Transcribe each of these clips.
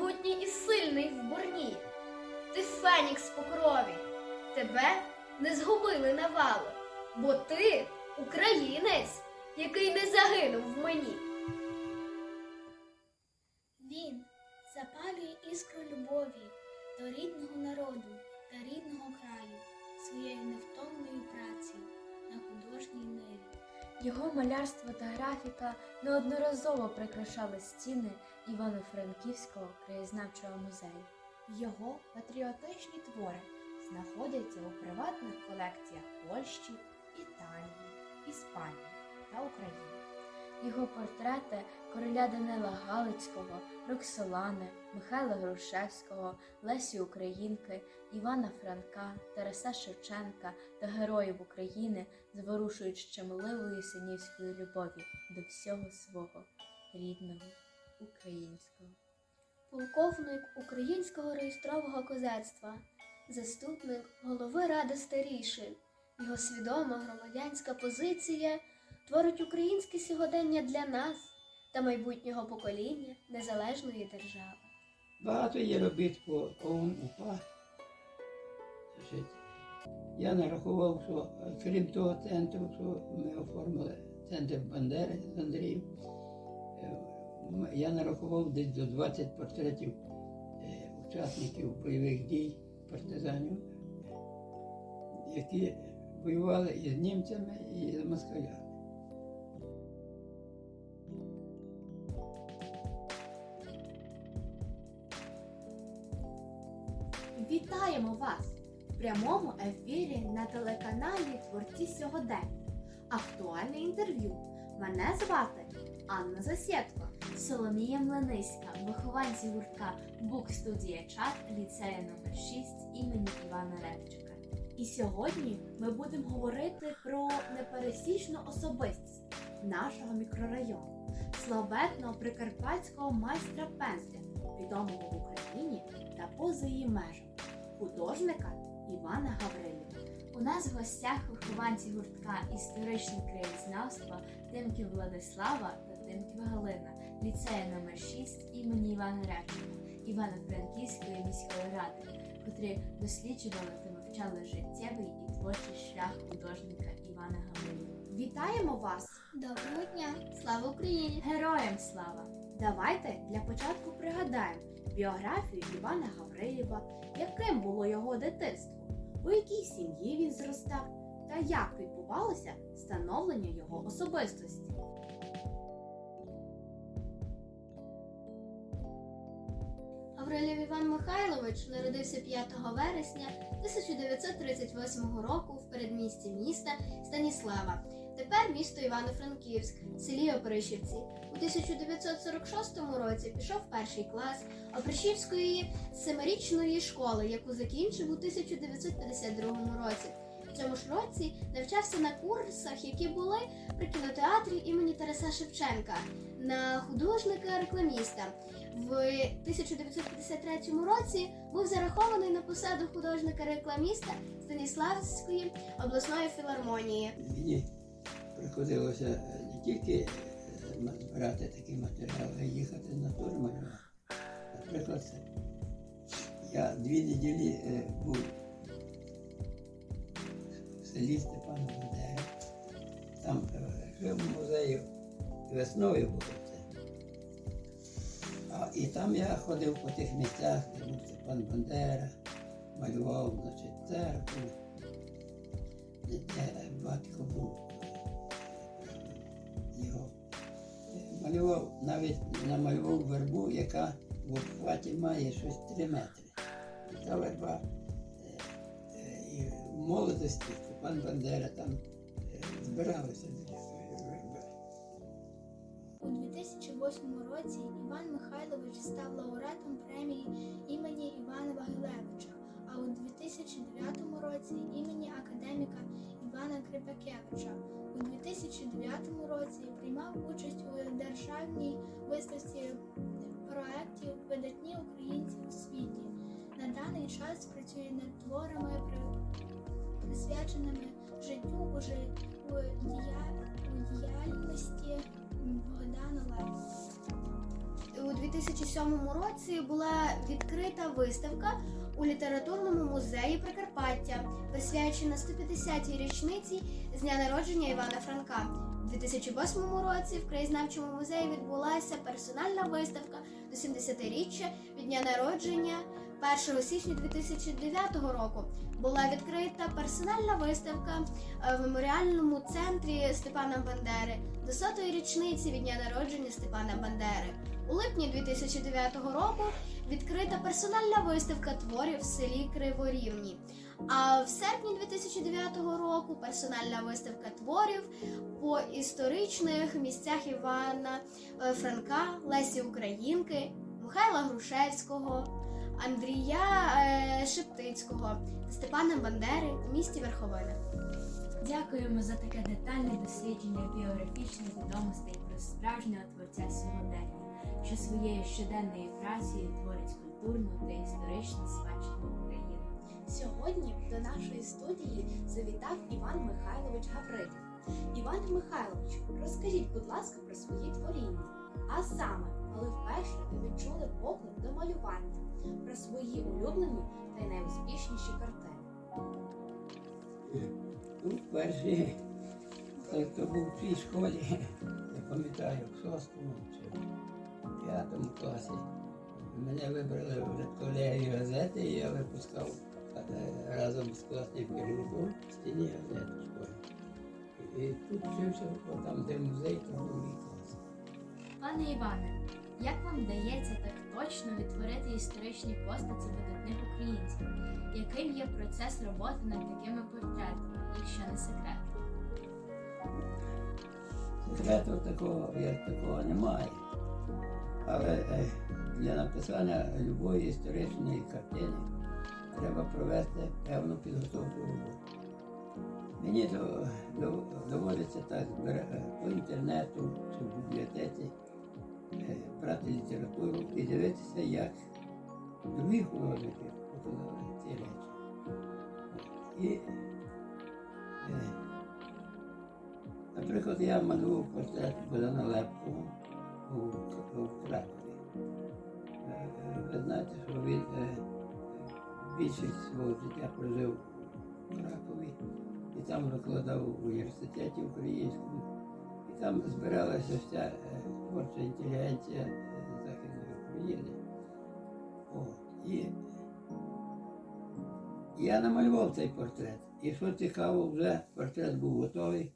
могутній і сильний в борні. Ти фенікс по крові, тебе не згубили навалу, бо ти українець, який не загинув в мені. Він запалює іскру любові до рідного народу та рідного краю своєю невтомною працею на художній ниві. Його малярство та графіка неодноразово прикрашали стіни Івано-Франківського краєзнавчого музею. Його патріотичні твори знаходяться у приватних колекціях Польщі, Італії, Іспанії та України. Його портрети короля Данила Галицького, Роксолани, Михайла Грушевського, Лесі Українки, Івана Франка, Тараса Шевченка та героїв України зворушують щемливою синівською любові до всього свого рідного українського. Полковник українського реєстрового козацтва, заступник голови ради старішин. Його свідома громадянська позиція творить українське сьогодення для нас та майбутнього покоління незалежної держави. Багато є робіт по ОУН УПА. Я нарахував, що крім того центру, що ми оформили центр Бандери з Андрієм, я нарахував десь до 20 портретів е, учасників бойових дій, партизанів, які воювали і з німцями, і з москалями. Вітаємо вас в прямому ефірі на телеканалі Творці сьогодення. Актуальне інтерв'ю. Мене звати Анна Засєдко. Соломія Млениська, вихованці гуртка Бук студія Чат ліцею номер 6 імені Івана Ревчика. І сьогодні ми будемо говорити про непересічну особистість нашого мікрорайону, славетного прикарпатського майстра пензля, відомого в Україні та поза її межами, художника Івана Гаврилєва. У нас в гостях вихованці гуртка історичне краєзнавства Тимків Владислава та Тимків Галина, ліцею номер 6 імені Івана Ревчика, Івано-Франківської міської ради, котрі досліджували та вивчали життєвий і творчий шлях художника Івана Гаврилєва. Вітаємо вас! Доброго дня! Слава Україні! Героям слава! Давайте для початку пригадаємо біографію Івана Гаврилєва, яким було його дитинство, у якій сім'ї він зростав та як відбувалося становлення його особистості. Гаврилів Іван Михайлович народився 5 вересня 1938 року в передмісті міста Станіслава. Тепер місто Івано-Франківськ, в селі Опришівці. У 1946 році пішов перший клас Опришівської семирічної школи, яку закінчив у 1952 році. В цьому ж році навчався на курсах, які були при кінотеатрі імені Тараса Шевченка на художника-рекламіста. В 1953 році був зарахований на посаду художника-рекламіста Станіславської обласної філармонії. Мені приходилося не тільки е, збирати такі матеріали, їхати на тур. Наприклад, я дві неділі е, був в селі Степана Бандери. Там е, жив в музеї весною було це. А, і там я ходив по тих місцях, де був Степан Бандера, малював, значить, церкву, де батько був його. Е, Малював, навіть намалював вербу, яка в обхваті має щось 3 метри. І та верба е, е, і в молодості Степан Бандера там е, збирався біля своєї верби. У 2008 році Іван Михайлович став лауреатом премії імені Івана Вагилевича, а у 2009 році імені академіка Івана Крипакевича. 2009 році приймав участь у державній виставці проєктів Видатні українці у світі. На даний час працює над творами, присвяченими життю у, жит... у, діяльності Богдана Левського. У 2007 році була відкрита виставка у літературному музеї Прикарпаття присвячена 150-й річниці з дня народження Івана Франка. У 2008 році в краєзнавчому музеї відбулася персональна виставка до 70-річчя від дня народження 1 січня 2009 року. Була відкрита персональна виставка е, в меморіальному центрі Степана Бандери до сотої річниці від дня народження Степана Бандери. У липні 2009 року відкрита персональна виставка творів в селі Криворівні. А в серпні 2009 року персональна виставка творів по історичних місцях Івана е, Франка, Лесі Українки, Михайла Грушевського, Андрія е, Шептицького та Степана Бандери у місті Верховина. Дякуємо за таке детальне дослідження біографічних відомостей про справжнього творця сьогодення, що своєю щоденною працею творить культурну та історичну спадщину України. Сьогодні до нашої студії завітав Іван Михайлович Гаврилів. Іван Михайлович, розкажіть, будь ласка, про свої творіння. А саме, коли вперше ви відчули поклик до малювання, про свої улюблені та найуспішніші картини. Ну, перші, коли то був в цій школі, я пам'ятаю, в шостому чи п'ятому класі. Мене вибрали в колегію газети, і я випускав разом з класним керівником в стіні газети. І тут вчився, там, де музей, то був мій клас. Пане Іване, як вам вдається так точно відтворити історичні постаті видатних українців? Яким є процес роботи над такими портретами, якщо не секрет? Секрету такого, як такого немає. Але е, для написання любої історичної картини треба провести певну підготовчу роботу. Мені доводиться так по інтернету чи в бібліотеці е, брати літературу і дивитися, як другі художники показали ці речі. І е, Наприклад, я малював портрет Богдана Лепкого у, Кракові. Е, Ви знаєте, що він більшість свого життя прожив у Кракові і там викладав у університеті українському. І там збиралася вся е, творча інтелігенція е, Західної України. О, і я намалював цей портрет. І що цікаво, вже портрет був готовий.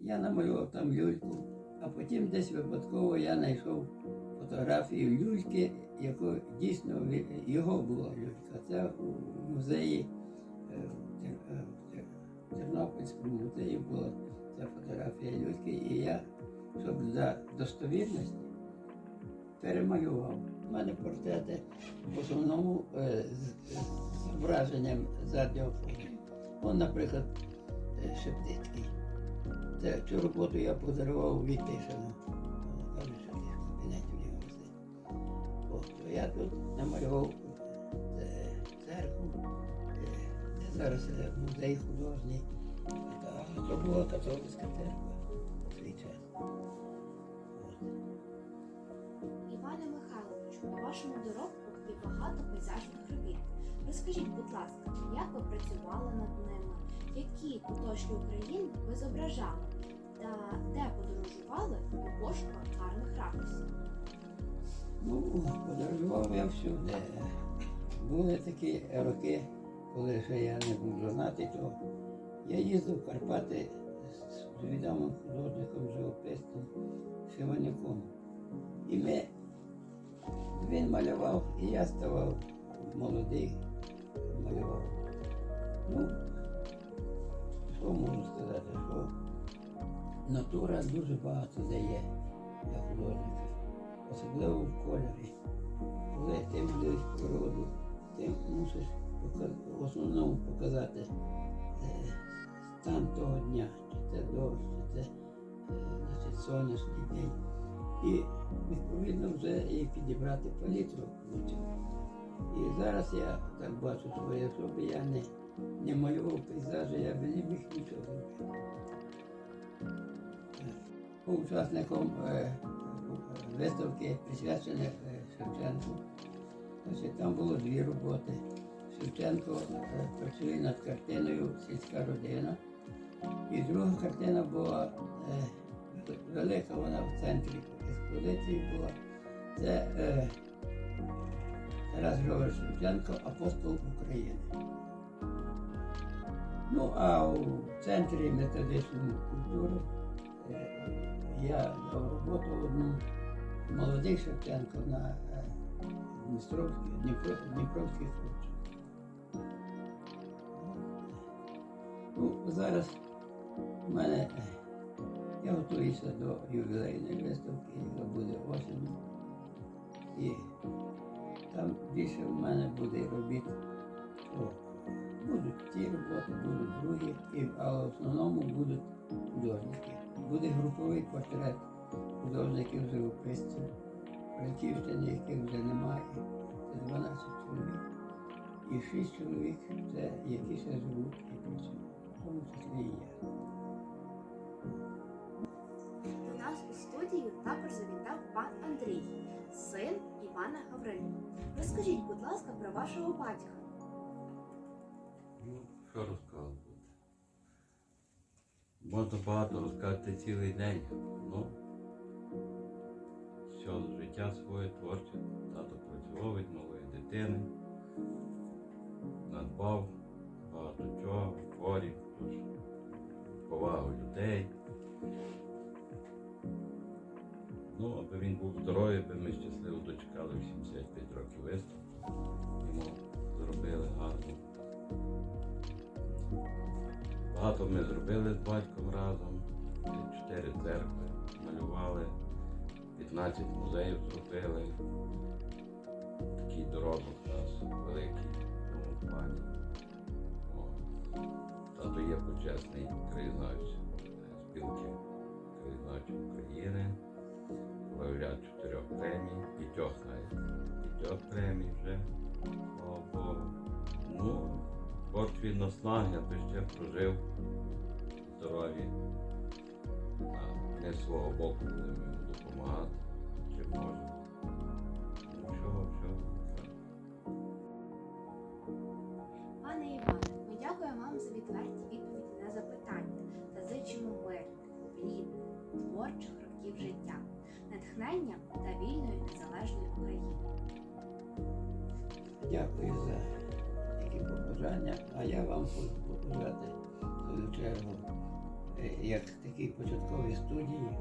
Я намалював там люльку, а потім десь випадково я знайшов фотографію люльки, яку дійсно його була люлька. Це у музеї е, е, в Тер- в Тернопільському музеї була ця фотографія люльки, і я, щоб для достовірності, перемалював. У мене портрети в основному е, з, зображенням заднього фону. Он, наприклад, Шептицький. Цю роботу я подарував Вітишину. То я тут намалював е, церкву, е, де зараз музей художній. Це була католицька церква в свій час. Іване Михайловичу, у вашому доробку є багато пейзажних робіт. Розкажіть, будь ласка, як ви працювали над ними, які куточки України ви зображали, та де подорожували у пошуках гарних ракурсів? Ну, подорожував я всюди. Були такі роки, коли ще я не був жонатий, то я їздив в Карпати з відомим художником, живописцем Шиванюком. І ми, він малював, і я ставав молодий, малював. Ну, що можу сказати, що натура дуже багато дає для художника особливо в кольорі. Коли ти малюєш природу, ти мусиш в основному показати е, стан того дня, чи це дощ, чи це е, значить, сонячний день. І відповідно вже і підібрати палітру. І зараз я так бачу, якщо б я не, не малював пейзажі, я б не міг нічого зробити. Учасником виставки присвячені е, Шевченку. Значить, там було дві роботи. Шевченко працює над картиною Сільська родина. І друга картина була велика, вона в центрі експозиції була. Це Тарас Григорович Шевченко, апостол України. Ну, а у центрі методичної культури я дав роботу одну молодих Шевченко на е, Дністровських, Дніпро, Дніпровських. Ну, зараз у мене я готуюся до ювілейної виставки, яка буде осінь. І там більше в мене буде робіт. О, будуть ті роботи, будуть другі, і, але в основному будуть художники. Буде груповий портрет художників живописців, Франківщини, яких вже немає. Це 12 чоловік. І 6 чоловік це які ще живуть і працюють, в тому числі і я. До нас у студію також завітав пан Андрій, син Івана Гавриліва. Розкажіть, будь ласка, про вашого батька. Ну, що розказувати? Можна багато розказати цілий день. Ну, все життя своє творче. Тато працював від малої дитини, надбав багато чого, хворів, повагу людей. Ну, аби він був здоровий, аби ми щасливо дочекали в 75 років виставку. Йому зробили гарно. Багато ми зробили з батьком разом. Чотири церкви малювали, 15 музеїв зробили. Такий доробок у нас великий в плані. Тато є почесний краєзнавець спілки краєзнавців України, лауреат чотирьох премій, п'ятьох навіть, п'ятьох премій вже, творчої наснаги, аби ще прожив здорові. А не свого боку будемо йому допомагати, чи можемо. Всього, всього. Пане Іване, ми дякуємо вам за відверті відповіді на запитання та зичимо мир, плідних, творчих років життя, натхнення та вільної незалежної України. Дякую за такі побажання, а я вам хочу побажати в свою чергу, е, як такій початковій студії,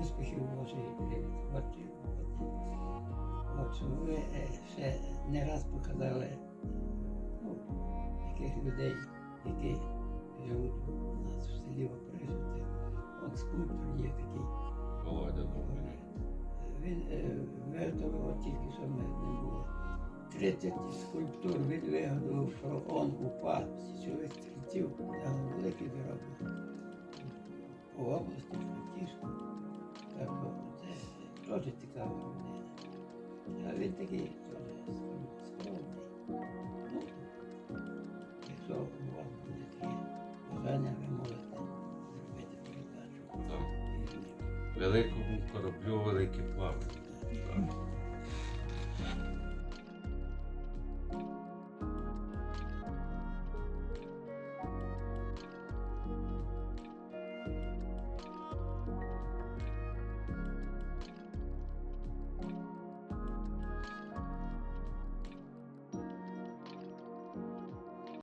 успіхів вашій творчій роботі. От, щоб ви е, ще не раз показали ну, таких людей, які живуть у нас в селі Оприжці. От скульптор є такий. Володя. Він е, от тільки що ми не було. 30 скульптур він виготовив, що он упав січових стрільців, дав великий заробок по області, Франківську. Так це теж цікава людина. А він такий теж скромний. Ну, якщо у вас буде таке бажання, ви можете зробити передачу. Великому кораблю великі плавання.